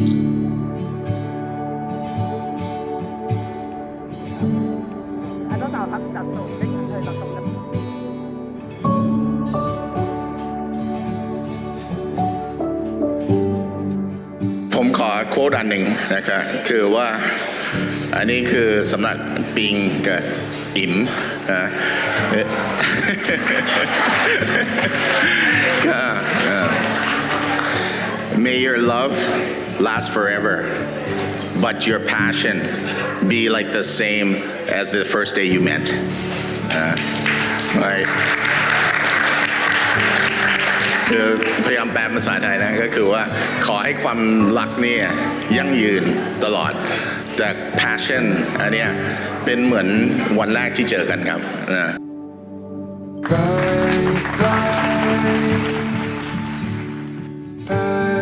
อะเจ้าสาวครับจัดส่งได้ยังเลยจัดส่งกันผมขอโค้ดอันหนึ่งนะครับคือว่าอันนี้คือสำหรับปิงกับอิมนะเอ่อก็ May your love last forever but your passion be like the same as the first day you met อ่า right คือพยายามแปลเป็นภาษาไทยนะก็คือว่าขอให้ความรักเนี่ยยั่งยืนตลอดแต่ passion อันเนี้ยเป็นเหมือนวันแรกที่เจอกันครับนะ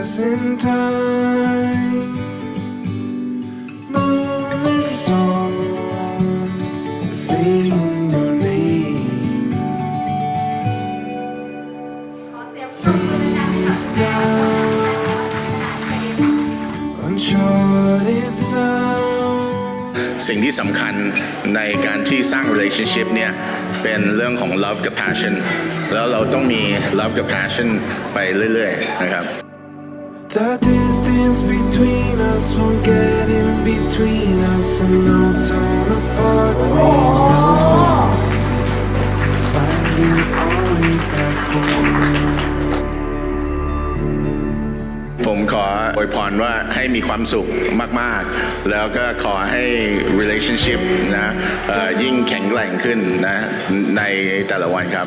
Passing time, moments on, saying your name. ขอเสียงปรบมือดังๆให้กับแม่ Uncharted sound. สิ่งที่สำคัญในการที่สร้าง relationship เนี่ยเป็นเรื่องของ love กับ passion แล้วเราต้องมี love กับ passion ไปเรื่อย ๆ นะครับ The distance between us won't get in between us and no torn apart. We know finding our way back home. ผมขออวยพรว่าให้มีความสุขมาก ๆ แล้วก็ขอให้ relationship นะเอ่อยิ่งแข็งแกร่งขึ้นนะในแต่ละวันครับ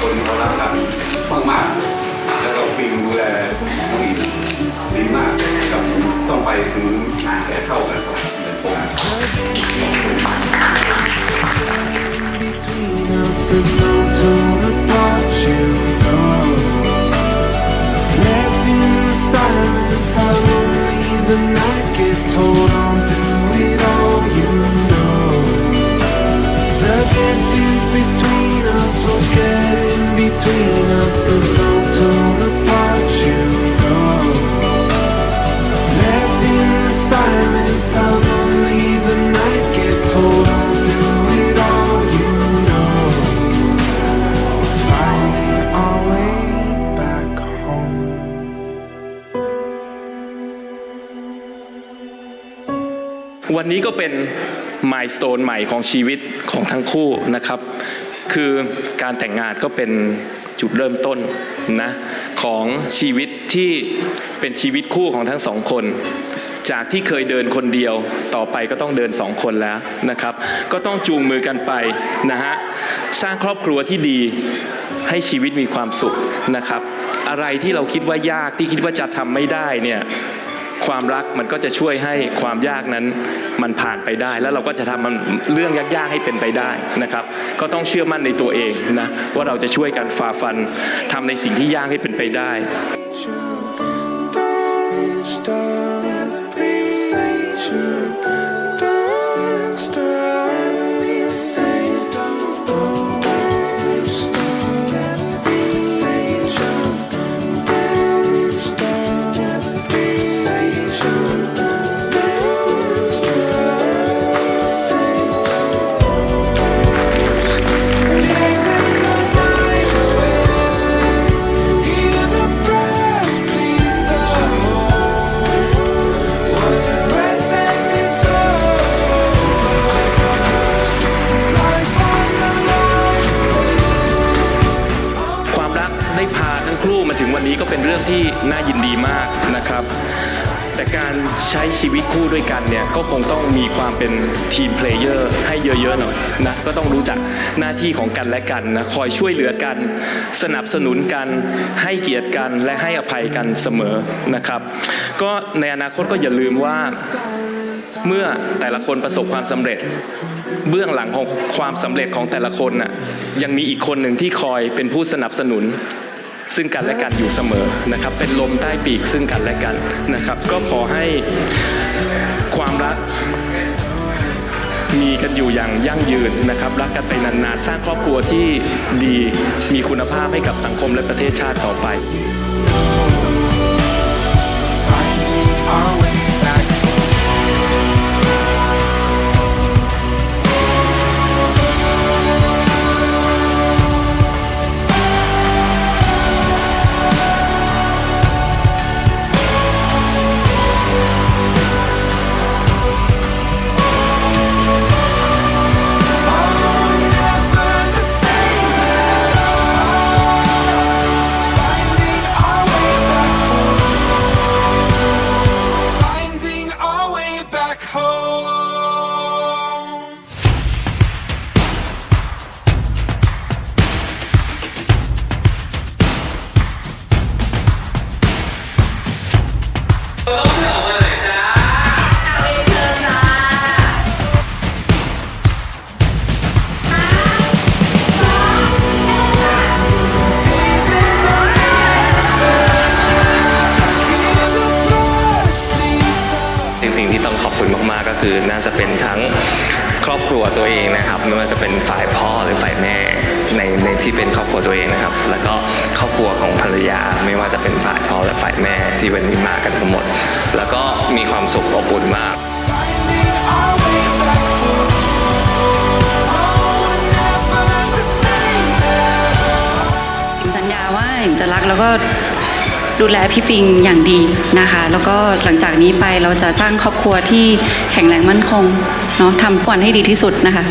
คนเขารักกันมาก วันนี้ก็เป็นมายส t ตนใหม่ของชีวิตของทั้งคู่นะครับ คือการแต่งงานก็เป็นจุดเริ่มต้นนะของชีวิตที่เป็นชีวิตคู่ของทั้งสองคน จากที่เคยเดินคนเดียวต่อไปก็ต้องเดินสองคนแล้วนะครับ ก็ต้องจูงมือกันไปนะฮะสร้างครอบครัวที่ดีให้ชีวิตมีความสุขนะครับ อะไรที่เราคิดว่ายากที่คิดว่าจะทำไม่ได้เนี่ย ความรักมันก็จะช่วยให้ความยากนั้นมันผ่านไปได้ แล้วเราก็จะทำมันเรื่องยากๆให้เป็นไปได้นะครับ ก็ต้องเชื่อมั่นในตัวเองนะว่าเราจะช่วยกันฝ่าฟันทำในสิ่งที่ยากให้เป็นไปได้ ที่น่ายินดีมากนะครับ แต่การใช้ชีวิตคู่ด้วยกันเนี่ยก็คงต้องมีความเป็นทีมเพลเยอร์ให้เยอะๆหน่อยนะก็ต้องรู้จักหน้าที่ของกันและกันนะคอยช่วยเหลือกัน สนับสนุนกัน ให้เกียรติกันและให้อภัยกันเสมอนะครับ ก็ในอนาคตก็อย่าลืมว่าเมื่อแต่ละคนประสบความสำเร็จ เบื้องหลังของความสำเร็จของแต่ละคนน่ะยังมีอีกคนหนึ่งที่คอยเป็นผู้สนับสนุน ซึ่งกันและกันอยู่เสมอนะครับ เป็นลมใต้ปีกซึ่งกันและกันนะครับ ก็ขอให้ความรักมีกันอยู่อย่างยั่งยืนนะครับ รักกันไปนานๆ สร้างครอบครัวที่ดีมีคุณภาพให้กับสังคมและประเทศชาติต่อไป จริงๆที่ต้องขอบคุณมากๆก็คือน่าจะเป็นทั้งครอบครัวตัวเองนะครับ ไม่ว่าจะเป็นฝ่ายพ่อหรือฝ่ายแม่ในในที่เป็นครอบครัวตัวเองนะครับ แล้วก็ครอบครัวของภรรยา ไม่ว่าจะเป็นฝ่ายพ่อและฝ่ายแม่ที่วันนี้มากันทั้งหมด แล้วก็มีความสุขอบอุ่นมากสัญญาว่าจะรักแล้วก็ ดูแลพี่ปิงอย่างดีนะคะ แล้วก็หลังจากนี้ไปเราจะสร้างครอบครัวที่แข็งแรงมั่นคงเนาะทำวันให้ดีที่สุดนะคะ